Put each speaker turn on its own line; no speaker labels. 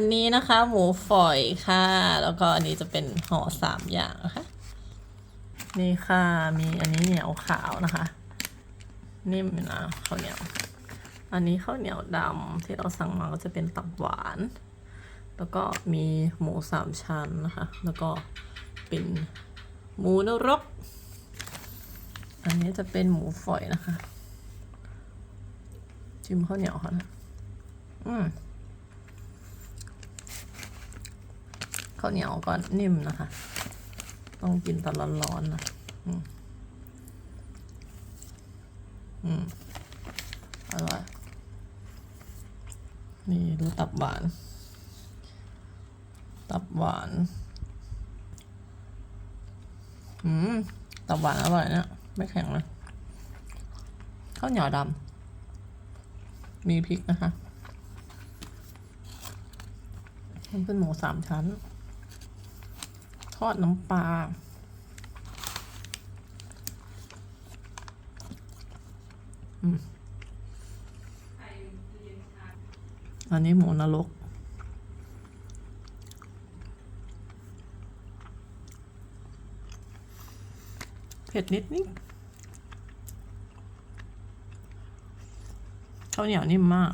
อันนี้นะคะ หมูฝอยค่ะ แล้วก็อันนี้จะเป็นห่อสามอย่างนะคะนี่ค่ะมีอันนี้เหนียวขาวนะคะ นิ่มนะข้าวเหนียว อันนี้ข้าวเหนียวดำที่เราสั่งมาก็จะเป็นตับหวาน แล้วก็มีหมูสามชั้นนะคะ แล้วก็เป็นหมูนรก อันนี้จะเป็นหมูฝอยนะคะ จิ้มข้าวเหนียวค่ะนะอืม ข้าวเหนียวก็นิ่มนะคะ ต้องกินตอนร้อนๆนะอืมอืมอร่อยนี่ดูตับหวาน ตับหวานอืมตับหวานอร่อยเนี่ยไม่แข็งเลยข้าวเหนียวดำมีพริกนะคะมันเป็นหมูสามชั้น ทอดน้ำปลาอันนี้หมูนรก เผ็ดนิดนิดข้าวเหนียวนิ่มมาก